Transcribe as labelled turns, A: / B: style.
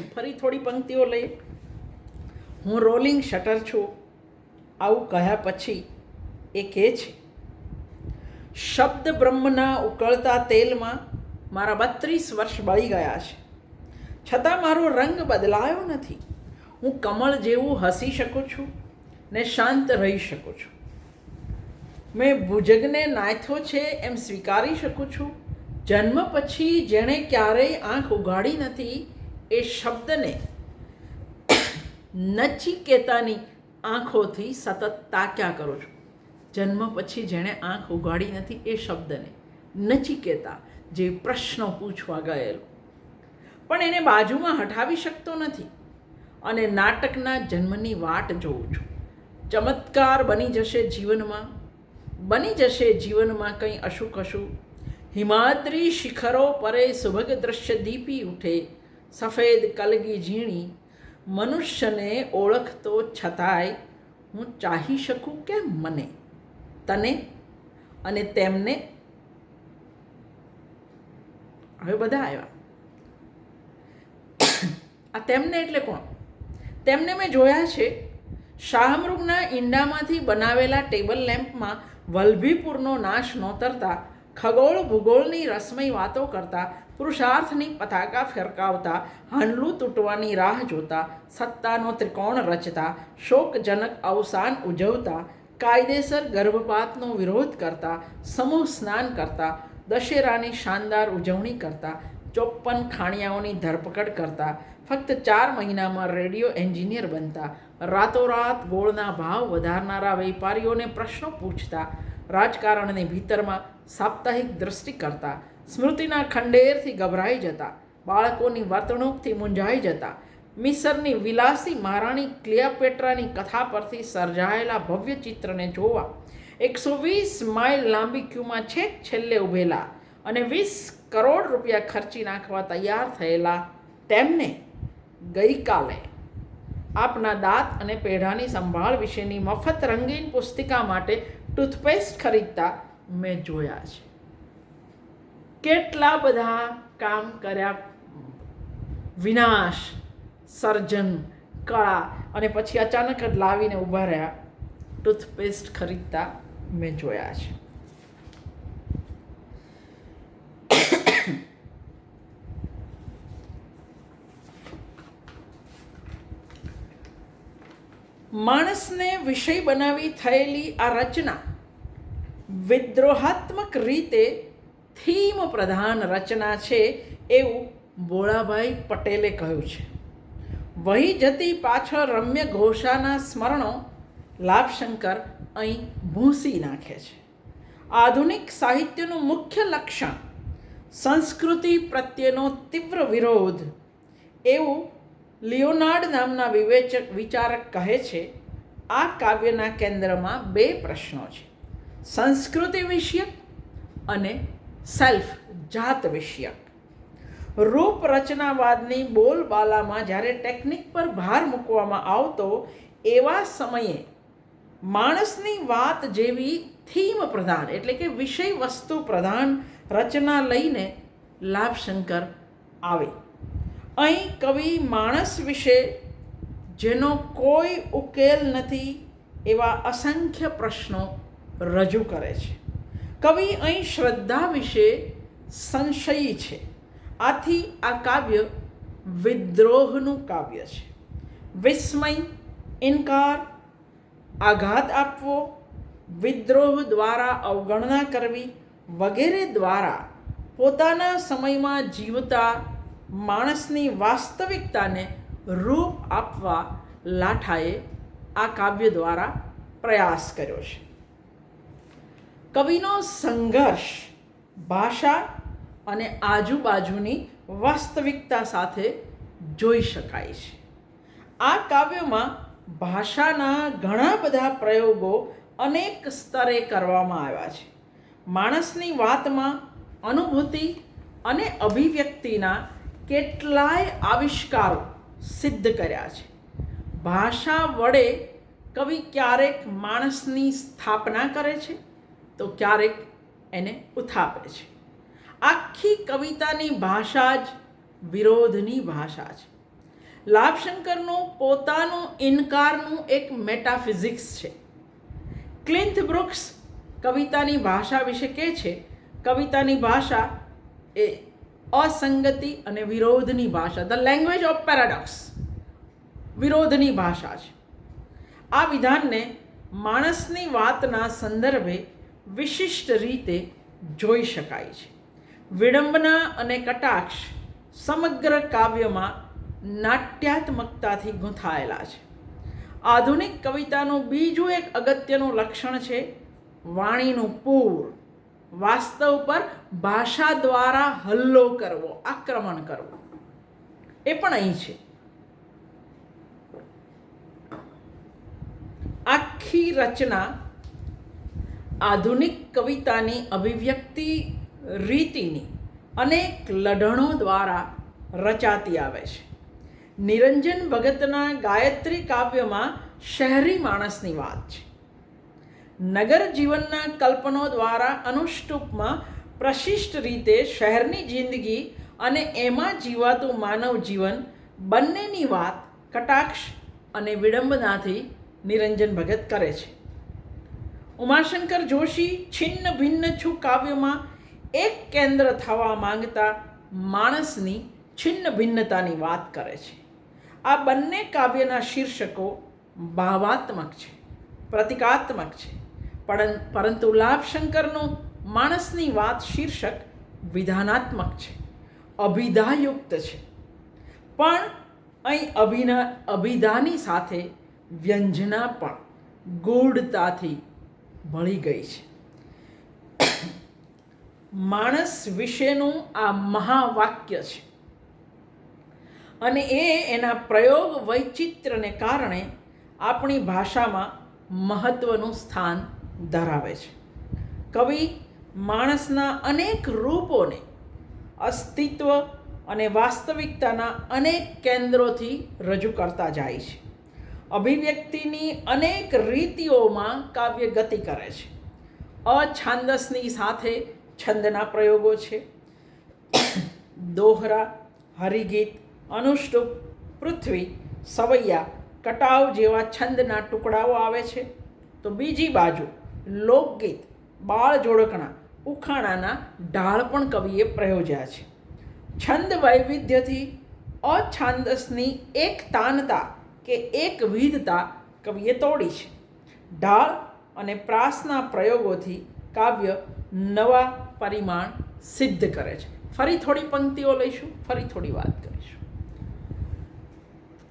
A: ફરી થોડી પંક્તિઓ લઈ હું રોલિંગ શટર છું. આવું કહ્યા પછી એ કહે છે, શબ્દ બ્રહ્મના ઉકળતા તેલમાં મારા બત્રીસ વર્ષ બળી ગયા છે. છતાં મારો રંગ બદલાયો નથી. હું કમળ જેવું હસી શકું છું ને શાંત રહી શકું છું. મેં ભુજગને નાથ્યો છે એમ સ્વીકારી શકું છું. જન્મ પછી જેણે ક્યારેય આંખ ઉગાડી નથી એ શબ્દને નચિકેતાની આંખોથી સતત તાક્યા કરું છું. જન્મ પછી જેણે આંખ ઉગાડી નથી એ શબ્દને નચિકેતા જે પ્રશ્નો પૂછવા ગયેલો. પણ એને બાજુમાં હટાવી શકતો નથી અને નાટકના જન્મની વાટ જોઉં છું. ચમત્કાર બની જશે જીવનમાં, બની જશે જીવનમાં કંઈ અશુકશું. હિમાદ્રી શિખરો પરે સુભગ દ્રશ્ય દીપી ઉઠે સફેદ કલગી ઝીણી, મનુષ્યને ઓળખતો છતાંય હું ચાહી શકું કે મને, તને અને તેમને. હવે બધા આવ્યા. આ તેમને એટલે કોણ? તેમને મેં જોયા છે. શાહમૃગના ઈંડામાંથી બનાવેલા ટેબલ લેમ્પમાં વલ્ભીપુરનો નાશ નોતરતા ખગોળ ભૂગોળની રસમય વાતો કરતા પુરુષાર્થની પતાકા ફેરકાવતા હાંડલું તૂટવાની રાહ જોતા, સત્તાનો ત્રિકોણ રચતા, શોકજનક અવસાન ઉજવતા, કાયદેસર ગર્ભપાતનો વિરોધ કરતા, સમૂહ સ્નાન કરતા, દશેરાની શાનદાર ઉજવણી કરતા, ચોપ્પન ખાણિયાઓની ધરપકડ કરતા, ફક્ત ચાર મહિનામાં રેડિયો એન્જિનિયર બનતા, રાતોરાત ગોળના ભાવ વધારનારા વેપારીઓને પ્રશ્નો પૂછતા, રાજકારણની ભીતરમાં સાપ્તાહિક દૃષ્ટિ કરતા સ્મૃતિના ખંડેરથી ગભરાઈ જતા, બાળકોની વર્તણૂકથી મૂંઝાઈ જતા, મિસરની વિલાસી મહારાણી ક્લિયાપેટ્રાની કથા પરથી સર્જાયેલા ભવ્ય ચિત્રને જોવા, એકસો વીસ માઇલ લાંબી ક્યુમાં છેક છેલ્લે ઊભેલા અને વીસ કરોડ રૂપિયા ખર્ચી નાખવા તૈયાર થયેલા તેમને ગઈકાલે આપના દાંત અને પેઢાની સંભાળ વિશેની મફત રંગીન પુસ્તિકા માટે ટૂથપેસ્ટ ખરીદતા મેં જોયા છે. કેટલા બધા કામ કર્યા? વિનાશ, સર્જન, કળા અને પછી અચાનક જ લાવીને ઊભા રહ્યા. ટૂથપેસ્ટ ખરીદતા મેં જોયા છે. માણસને વિષય બનાવી થયેલી આ રચના વિદ્રોહાત્મક રીતે થીમ પ્રધાન રચના છે એવું બોળાભાઈ પટેલે કહ્યું છે. વહી જતી પાછળ રમ્ય ઘોષાના સ્મરણો લાભશંકર અહીં ભૂંસી નાખે છે. આધુનિક સાહિત્યનું મુખ્ય લક્ષણ સંસ્કૃતિ પ્રત્યેનો તીવ્ર વિરોધ એવું લિયોનાર્ડ નામના વિવેચક વિચારક કહે છે, આ કાવ્યના કેન્દ્રમાં બે પ્રશ્નો છે. સંસ્કૃતિ વિષયક અને સેલ્ફ જાત વિષયક. રૂપ રચનાવાદની બોલબાલામાં જ્યારે ટેકનિક પર ભાર મૂકવામાં આવતો, એવા સમયે માણસની વાત જેવી થીમ પ્રધાન, એટલે કે વિષય વસ્તુ પ્રધાન રચના લઈને લાભશંકર આવે. અહીં કવિ માણસ વિશે જેનો કોઈ ઉકેલ નથી એવા અસંખ્ય પ્રશ્નો રજૂ કરે છે. કવિ અહીં શ્રદ્ધા વિશે સંશયી છે. આથી આ કાવ્ય વિદ્રોહનું કાવ્ય છે. વિસ્મય, ઇનકાર, આઘાત આપવો, વિદ્રોહ દ્વારા અવગણના કરવી વગેરે દ્વારા પોતાના સમયમાં જીવતા માણસની વાસ્તવિકતાને રૂપ આપવા લાઠાએ આ કાવ્ય દ્વારા પ્રયાસ કર્યો છે. કવિનો સંઘર્ષ ભાષા અને આજુબાજુની વાસ્તવિકતા સાથે જોઈ શકાય છે. આ કાવ્યમાં ભાષાના ઘણા બધા પ્રયોગો અનેક સ્તરે કરવામાં આવ્યા છે. માણસની વાતમાં અનુભૂતિ અને અભિવ્યક્તિના કેટલાય આવિષ્કારો સિદ્ધ કર્યા છે. ભાષા વડે કવિ ક્યારેક માણસની સ્થાપના કરે છે તો ક્યારેક એને ઉથાપે છે. આખી કવિતાની ભાષા જ વિરોધની ભાષા છે. લાભશંકરનું પોતાનું ઇનકારનું એક મેટાફિઝિક્સ છે. ક્લિન્થ બ્રુક્સ કવિતાની ભાષા વિશે કહે છે, કવિતાની ભાષા એ અસંગતિ અને વિરોધની ભાષા ધ લેંગ્વેજ ઓફ પેરાડોક્સ વિરોધની ભાષા છે. આ વિધાનને માણસની વાતના સંદર્ભે વિશિષ્ટ રીતે જોઈ શકાય છે. વિડંબના અને કટાક્ષ સમગ્ર કાવ્યમાં નાટ્યાત્મકતાથી ગૂંથાયેલા છે. આધુનિક કવિતાનું બીજું એક અગત્યનું લક્ષણ છે વાણીનું પૂર. વાસ્તવ પર ભાષા દ્વારા હલ્લો કરવો, આક્રમણ કરવું. એ પણ અહીં છે. આખી રચના આધુનિક કવિતાની અભિવ્યક્તિ રીતિની અનેક લઢણો દ્વારા રચાતી આવે છે. નિરંજન ભગતના ગાયત્રી કાવ્યમાં શહેરી માણસની વાત છે. નગર જીવનના કલ્પનો દ્વારા અનુષ્ટુપમાં પ્રશિષ્ટ રીતે શહેરની જિંદગી અને એમાં જીવાતું માનવ જીવન બંનેની વાત કટાક્ષ અને વિડંબનાથી નિરંજન ભગત કરે છે. ઉમાશંકર જોશી છિન્ન ભિન્ન છું કાવ્યમાં એક કેન્દ્ર થવા માંગતા માણસની છિન્ન ભિન્નતાની વાત કરે છે. આ બંને કાવ્યના શીર્ષકો ભાવાત્મક છે, પ્રતિકાત્મક છે પણ પરંતુ લાભશંકરનું માણસની વાત શીર્ષક વિધાનાત્મક છે, અભિધાયુક્ત છે. પણ અહીં અભિના, અભિધાની સાથે વ્યંજના પણ ગૂઢતાથી ભળી ગઈ છે. માણસ વિશેનું આ મહાવાક્ય છે. અને એ એના પ્રયોગ વૈચિત્ર્યને કારણે આપણી ભાષામાં મહત્ત્વનું સ્થાન ધરાવે છે. કવિ માણસના અનેક રૂપોને અસ્તિત્વ અને વાસ્તવિકતાના અનેક કેન્દ્રોથી રજૂ કરતા જાય છે. અભિવ્યક્તિની અનેક રીતિઓમાં કાવ્ય ગતિ કરે છે. અછાંદસની સાથે છંદના પ્રયોગો છે. દોહરા, હરિગીત, અનુષ્ટુપ, પૃથ્વી, સવૈયા, કટાવ જેવા છંદના ટુકડાઓ આવે છે. તો બીજી બાજુ લોકગીત, બાળ જોડકણા, ઉખાણાના ઢાળ પણ કવિએ પ્રયોજ્યા છે. છંદ વૈવિધ્યથી અછાંદસની એક તાનતા કે એક વિવિધતા કવિએ તોડી છે. ઢાળ અને પ્રાસના પ્રયોગોથી કાવ્ય નવા પરિમાણ સિદ્ધ કરે છે. ફરી થોડી પંક્તિઓ લઈશું, ફરી થોડી વાત કરીશું.